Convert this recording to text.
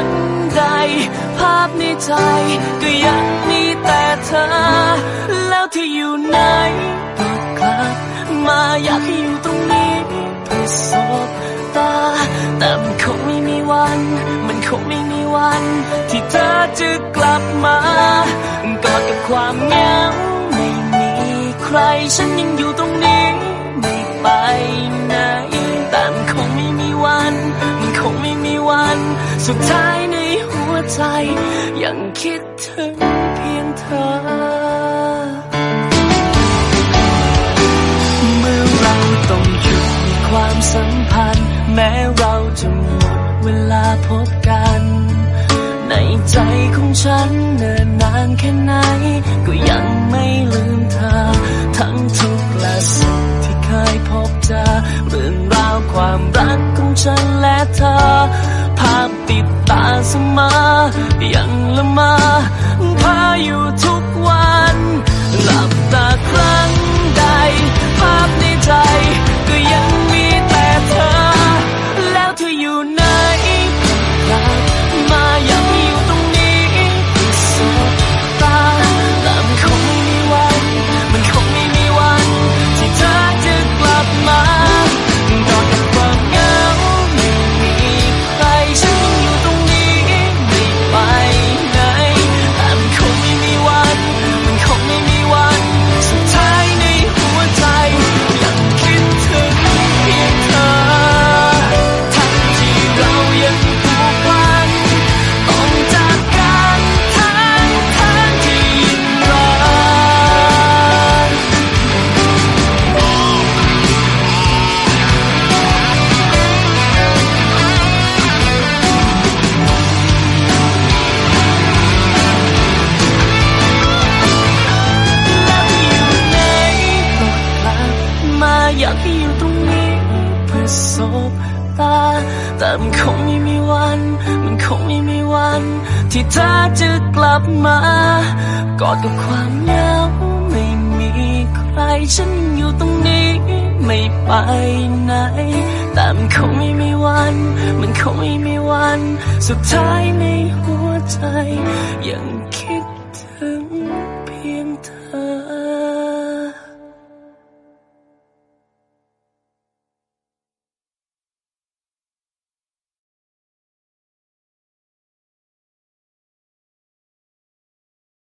ง ภาพในใจ ก็ยังมีแต่เธอ แล้วที่อยู่ไหนก็กลับมาอยากให้อยู่ตรงนี้เพื่อสบตา แต่มันคงไม่มีวัน มันคงไม่มีวัน ที่เธอจะกลับมากอดกับความเหงาไม่มีใคร ฉันยังอยู่ตรงนี้ไม่ไปไหนแต่มันคงไม่มีวัน มันคงไม่มีวันสุดท้าย ใจยังคิดถึงเพียงเธอ เมื่อเราต้องหยุดความสัมพันธ์ แม้เราจะหมดเวลาพบกัน ในใจของฉันเนิ่นนานแค่ไหน ก็ยังไม่ลืมเธอ ทั้งทุกข์และสุขที่เคยพบเจอเรื่องราวความรักของฉันและเธอ ภาพติดตาเสมอ ยังล สบตา แต่มันคงไม่มีวัน มันคงไม่มีวัน ที่เธอจะกลับมากอดกับความเหงาไม่มีใครฉันยังอยู่ตรงนี้ไม่ไปไหน แต่มันคงไม่มีวัน มันคงไม่มีวัน สุดท้ายในหัวใจยังคิด